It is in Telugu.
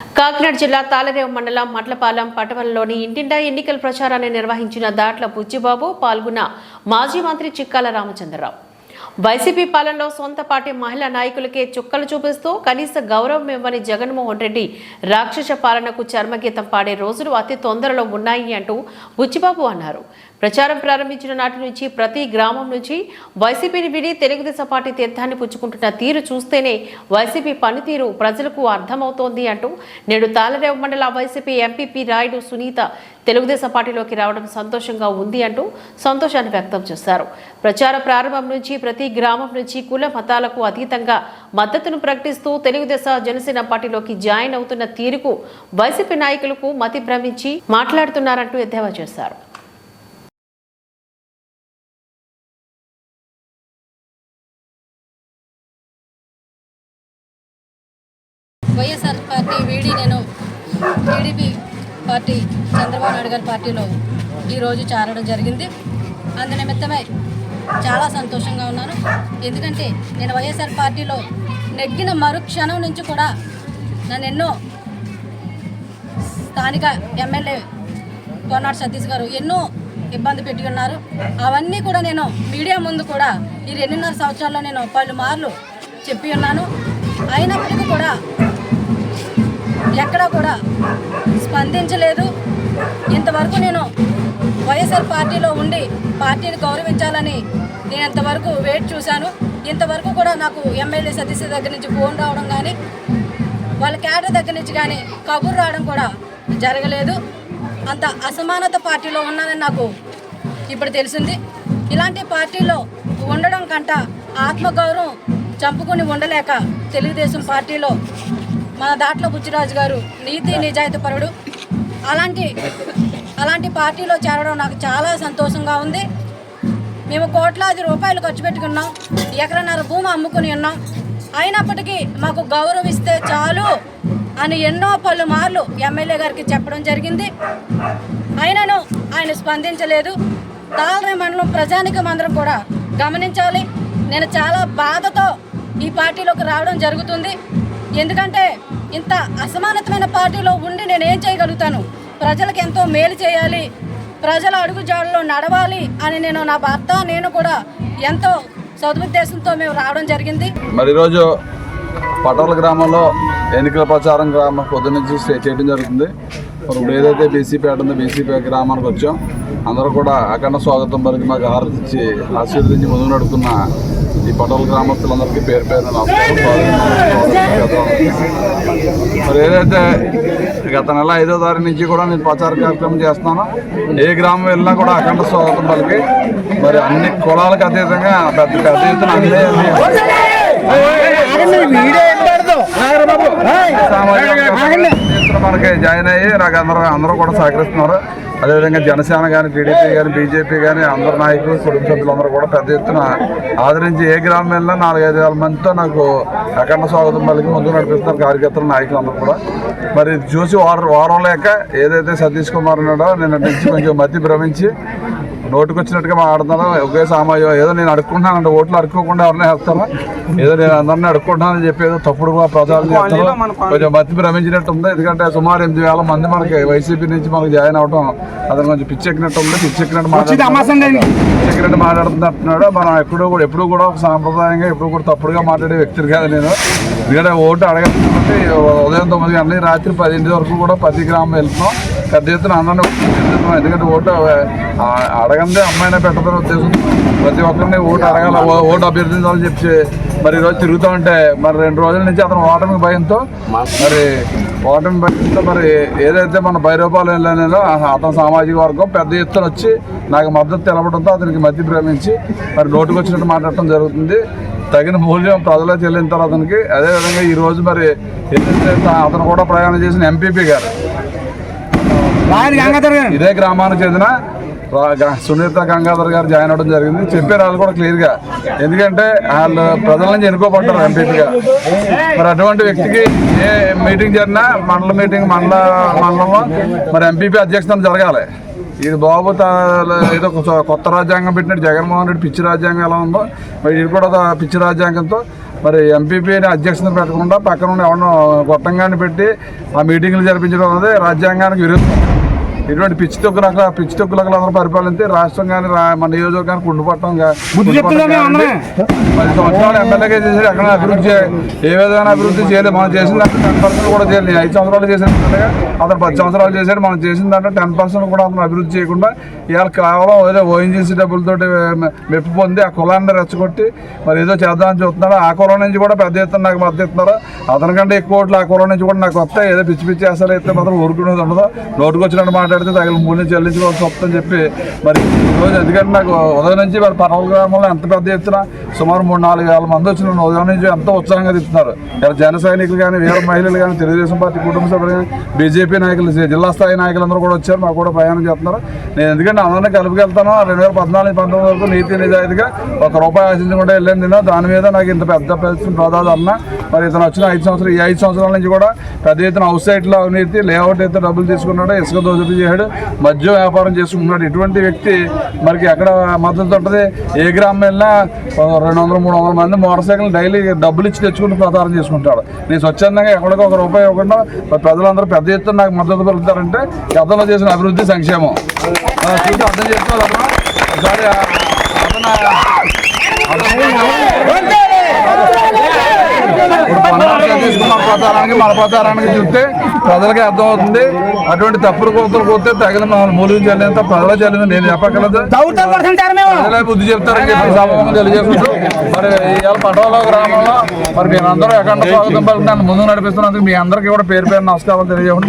కాకినాడ జిల్లా తాళరేవు మండలం మట్లపాలెం పట్టణంలోని ఇంటింటా ఎన్నికల ప్రచారాన్ని నిర్వహించిన దాట్ల బుచ్చిబాబు పాల్గొన్న మాజీ మంత్రి చిక్కాల రామచంద్రరావు. వైసీపీ పాలనలో సొంత పార్టీ మహిళా నాయకులకే చుక్కలు చూపిస్తూ కనీస గౌరవం ఇవ్వని జగన్మోహన్ రెడ్డి రాక్షస పాలనకు చర్మగీతం పాడే రోజులు అతి తొందరలో ఉన్నాయి అంటూ బుచ్చిబాబు అన్నారు. ప్రచారం ప్రారంభించిన నాటి నుంచి ప్రతి గ్రామం నుంచి వైసీపీని విడి తెలుగుదేశం పార్టీ తీర్థాన్ని పుచ్చుకుంటున్న తీరు చూస్తేనే వైసీపీ పనితీరు ప్రజలకు అర్థమవుతోంది అంటూ నేడు తాళరేవు మండల వైసీపీ ఎంపీపీ రాయుడు సునీత తెలుగుదేశం పార్టీలోకి రావడం సంతోషంగా ఉంది అంటూ సంతోషాన్ని వ్యక్తం చేశారు. ప్రచార ప్రారంభం నుంచి ప్రతి గ్రామం నుంచి కుల మతాలకు అతీతంగా మద్దతును ప్రకటిస్తూ తెలుగుదేశం జనసేన పార్టీలోకి జాయిన్ అవుతున్న తీరుకు వైసీపీ నాయకులకు మతి భ్రమించి మాట్లాడుతున్నారంటూ ఎద్దేవా చేశారు. వైఎస్ఆర్ పార్టీ వీడి నేను టీడీపీ పార్టీ చంద్రబాబు నాయుడు గారి పార్టీలో ఈరోజు చేరడం జరిగింది. అందు నిమిత్తమై చాలా సంతోషంగా ఉన్నాను ఎందుకంటే నేను వైఎస్ఆర్ పార్టీలో నెగ్గిన మరుక్షణం నుంచి కూడా నన్ను ఎన్నో స్థానిక ఎమ్మెల్యే కొన్నాడు సతీష్ గారు ఎన్నో ఇబ్బంది పెట్టి ఉన్నారు. అవన్నీ కూడా నేను మీడియా ముందు కూడా ఈ రెండున్నర సంవత్సరాల్లో నేను పలుమార్లు చెప్పి ఉన్నాను. అయినప్పటికీ కూడా ఎక్కడా కూడా స్పందించలేదు. ఇంతవరకు నేను వైఎస్ఆర్ పార్టీలో ఉండి పార్టీని గౌరవించాలని నేను ఇంతవరకు వెయిట్ చూశాను. ఇంతవరకు కూడా నాకు ఎమ్మెల్యే సతీశ దగ్గర నుంచి ఫోన్ రావడం కానీ వాళ్ళ క్యాడర్ దగ్గర నుంచి కానీ కబుర్ రావడం కూడా జరగలేదు. అంత అసమానత పార్టీలో ఉన్నానని నాకు ఇప్పుడు తెలిసింది. ఇలాంటి పార్టీలో ఉండడం కంట ఆత్మగౌరవం చంపుకుని ఉండలేక తెలుగుదేశం పార్టీలో మన దాంట్లో బుచ్చిరాజు గారు నీతి నిజాయితీ పరుడు. అలాంటి అలాంటి పార్టీలో చేరడం నాకు చాలా సంతోషంగా ఉంది. మేము కోట్లాది రూపాయలు ఖర్చు పెట్టుకున్నాం. ఎకరన్నర భూమి అమ్ముకుని ఉన్నాం. అయినప్పటికీ మాకు గౌరవిస్తే చాలు అని ఎన్నో పలుమార్లు ఎమ్మెల్యే గారికి చెప్పడం జరిగింది. అయినను ఆయన స్పందించలేదు. తాళరే మండలం ప్రజానికం అందరం కూడా గమనించాలి. నేను చాలా బాధతో ఈ పార్టీలోకి రావడం జరుగుతుంది. ఎందుకంటే ఇంత అసమానతమైన పార్టీలో ఉండి నేను ఏం చేయగలుగుతాను? ప్రజలకు ఎంతో మేలు చేయాలి ప్రజల అడుగుజాడలో నడవాలి అని నేను నా భర్త నేను కూడా ఎంతో సదుద్దేశంతో మేము రావడం జరిగింది. మరి ఈరోజు పటోల గ్రామంలో ఎన్నికల ప్రచారం గ్రామం పొద్దు నుంచి చేయడం జరుగుతుంది. ఇప్పుడు ఏదైతే బీసీపేట ఉందో బీసీపీ గ్రామానికి వచ్చాం అందరూ కూడా అఖండ స్వాగతం పలికి మాకు హారతి ఆశీర్వదించి ముందు నడుతున్న ఈ పటోల గ్రామస్తులందరికీ పేరు పేరు మరి ఏదైతే గత నెల ఐదో తారీఖు నుంచి కూడా నేను ప్రచార కార్యక్రమం చేస్తున్నాను. ఏ గ్రామం వెళ్ళినా కూడా అఖండ స్వాగతం పలికి. మరి అన్ని కులాలకు అతీతంగా పెద్ద పెద్ద ఎత్తున అన్ని సామాజిక మనకి జాయిన్ అయ్యి నాకు అందరూ అందరూ కూడా సహకరిస్తున్నారు. అదేవిధంగా జనసేన కానీ టీడీపీ కానీ బీజేపీ కానీ అందరు నాయకులు కుటుంబ సభ్యులందరూ కూడా పెద్ద ఎత్తున ఆదరించి ఏ గ్రామం వెళ్ళినా నాలుగైదు వేల మందితో నాకు అఖండ స్వాగతం పలికి ముందు నడిపిస్తున్నారు కార్యకర్తలు నాయకులందరూ కూడా. మరి ఇది చూసి వారం వారం లేక ఏదైతే సతీష్ కుమార్ ఉన్నాడో నేను నుంచి కొంచెం మతి భ్రమించి నోటుకొచ్చినట్టుగా మాట్లాడుతున్నాను ఒకే సామాజిక ఏదో నేను అడుక్కుంటున్నాను ఓట్లు అడుక్కోకుండా ఎవరిని వేస్తాను ఏదో నేను అందరినీ అడుక్కుంటున్నానని చెప్పి ఏదో తప్పుడు కూడా ప్రచారం కొంచెం మతి భ్రమించినట్టు ఉంది ఎందుకంటే సుమారు ఎనిమిది వేల మంది మనకి వైసీపీ నుంచి మనకి జాయిన్ అవడం అతను కొంచెం పిచ్చెక్కినట్టు ఉంది పిచ్చెక్కినట్టు మాట్లాడుతున్నాడు. పిచ్చెక్కినట్టు మాట్లాడుతున్నట్టున్నాడు మనం ఎప్పుడూ కూడా ఎప్పుడు కూడా ఒక సాంప్రదాయంగా ఎప్పుడు కూడా తప్పుడుగా మాట్లాడే వ్యక్తిని కాదు నేను. ఎందుకంటే ఓటు అడగాలి కాబట్టి ఉదయం తొమ్మిది గంటలకి రాత్రి పదింటి వరకు కూడా ప్రతి గ్రామం వెళ్తున్నాం. పెద్ద ఎత్తున అందరినీ ఎందుకంటే ఓటు అడగందే అమ్మాయినే పెట్టదని ఉద్దేశం. ప్రతి ఒక్కరిని ఓటు అడగాల ఓటు అభ్యర్థించాలని చెప్పి మరి ఈరోజు తిరుగుతూ ఉంటే మరి రెండు రోజుల నుంచి అతను ఓటమి భయంతో మరి ఓటమి భయంతో మరి ఏదైతే మన భైరూపాలు వెళ్ళానో అతని సామాజిక వర్గం పెద్ద ఎత్తున వచ్చి నాకు మద్దతు తెలపడంతో అతనికి మధ్య ప్రేమించి మరి నోటుకు వచ్చినట్టు మాట్లాడటం జరుగుతుంది. తగిన మూల్యం ప్రజలే చెల్లించారు అతనికి. అదేవిధంగా ఈరోజు మరి అతను కూడా ప్రయాణం చేసిన ఎంపీపీ గారు ఇదే గ్రామానికి చెందిన సునీత గంగాధర్ గారు జాయిన్ అవ్వడం జరిగింది. చెప్పారు వాళ్ళు కూడా క్లియర్గా. ఎందుకంటే వాళ్ళు ప్రజల నుంచి ఎన్నుకోబడ్డారు ఎంపీపీగా. మరి అటువంటి వ్యక్తికి ఏ మీటింగ్ జరిగినా మండల మీటింగ్ మండల మండలంలో మరి ఎంపీపీ అధ్యక్షతన జరగాలి. ఇది బాబు తా- ఏదో కొత్త- రాజ్యాంగం పెట్టినట్టు జగన్మోహన్ రెడ్డి పిచ్చి రాజ్యాంగం ఎలా ఉందో మరి ఇది కూడా పిచ్చి రాజ్యాంగంతో మరి ఎంపీపీని అధ్యక్షతను పెట్టకుండా పక్కన ఉన్న ఎవరినో గొట్టంగాన్ని పెట్టి ఆ మీటింగ్లు జరిపించడం అనేది రాజ్యాంగానికి విరుద్ధం. ఇటువంటి పిచ్చి తొక్కులకు పిచ్చి తొక్కులకు అందరూ పరిపాలిస్తే రాష్ట్రం కానీ మన నియోజకవర్గానికి ఉండిపోవటం కానీ పది సంవత్సరాలు ఎమ్మెల్యేగా చేసాడు ఎక్కడ అభివృద్ధి ఏ విధమైన అభివృద్ధి చేయలేదు. మనం చేసిన టెన్ పర్సెంట్ కూడా చేయలేదు. ఐదు సంవత్సరాలు చేసిన అతను పది సంవత్సరాలు చేశాడు. మనం చేసిన దాంట్లో టెన్ పర్సెంట్ కూడా అతను అభివృద్ధి చేయకుండా ఇవాళ కేవలం ఏదో ఓఎన్జీసీ డబ్బులతో మెప్పు పొంది ఆ కులాన్ని రెచ్చగొట్టి మరి ఏదో చేద్దామని చూస్తున్నాడు. ఆ కులం నుంచి కూడా పెద్ద ఎత్తున నాకు మద్దతు ఇస్తున్నారు. అతనికంటే ఎక్కువ ఓట్లు ఆ కులం నుంచి కూడా నాకు వస్తాయి. ఏదో పిచ్చి పిచ్చి అసలు అయితే మాత్రం ఊరుకునేది ఉండదు. నోటుకు వచ్చినట్టు మాట్లాడితే తగిన మూడు నుంచి చెల్లించుకోవాల్సి వస్తుందని చెప్పి మరి ఈరోజు ఎందుకంటే నాకు ఉదయం నుంచి మరి పర్వల గ్రామంలో ఎంత పెద్ద ఎత్తున సుమారు మూడు నాలుగు వేల మంది వచ్చిన ఉదయం నుంచి ఎంతో ఉత్సాహంగా తిప్పుతున్నారు ఇలా జన సైనికులు కానీ వీర మహిళలు కానీ తెలుగుదేశం పార్టీ కుటుంబ సభ్యులు కానీ బీజేపీ నాయకులు జిల్లా స్థాయి నాయకులందరూ కూడా వచ్చారు. మాకు కూడా ప్రయాణం చేస్తున్నారు. నేను ఎందుకంటే అందరినీ కలుపుకెళ్తాను రెండు వేల పద్నాలుగు పంతొమ్మిది వరకు నీతి నిజాయితీగా ఒక రూపాయి ఆశించకుండా వెళ్ళాను నేను. దాని మీద నాకు ఇంత పెద్ద పెద్ద ప్రదాలు అన్న మరి ఇతను వచ్చిన ఐదు సంవత్సరాలు ఈ ఐదు సంవత్సరాల నుంచి కూడా పెద్ద ఎత్తున అవుట్ సైట్లో అవినీతి లేఅవుట్ అయితే డబ్బులు తీసుకున్నాడు ఇసుక దోపిడీ చేశాడు మద్యం వ్యాపారం చేసుకుంటున్నాడు. ఇటువంటి వ్యక్తి మనకి ఎక్కడ మద్దతు ఉంటుంది? ఏ గ్రామం వెళ్ళినా రెండు వందల మూడు వందల మంది మోటార్ సైకిల్ డైలీ డబ్బులు ఇచ్చి తెచ్చుకుంటూ ప్రచారం చేసుకుంటాడు. నేను స్వచ్ఛందంగా ఎక్కడికి ఒక రూపాయి ఇవ్వకుండా ప్రజలందరూ పెద్ద ఎత్తున నాకు మద్దతు పెరుగుతారంటే గతంలో చేసిన అభివృద్ధి సంక్షేమం. చూసి అర్థం చేసుకోవాలి అతను ఒకసారి అతను ఇప్పుడు పన్నాలు మన ప్రచారానికి చూస్తే ప్రజలకి అర్థమవుతుంది. అటువంటి తప్పుడు కోతలు కోస్తే తగిన మూలికి చెల్లినంత ప్రజలు చెల్లింది నేను చెప్పగలదు ప్రజలే బుద్ధి చెప్తారని చెప్పి తెలియజేసుకుంటూ మరి ఇవాళ పటోలో గ్రామంలో మరి మీరందరూ ఎక్కడ స్వాగతం పలుకుతాను ముందు నడిపిస్తున్నందుకు మీ అందరికీ కూడా పేరు పేరు నమస్కారం తెలియజేసుకుంటూ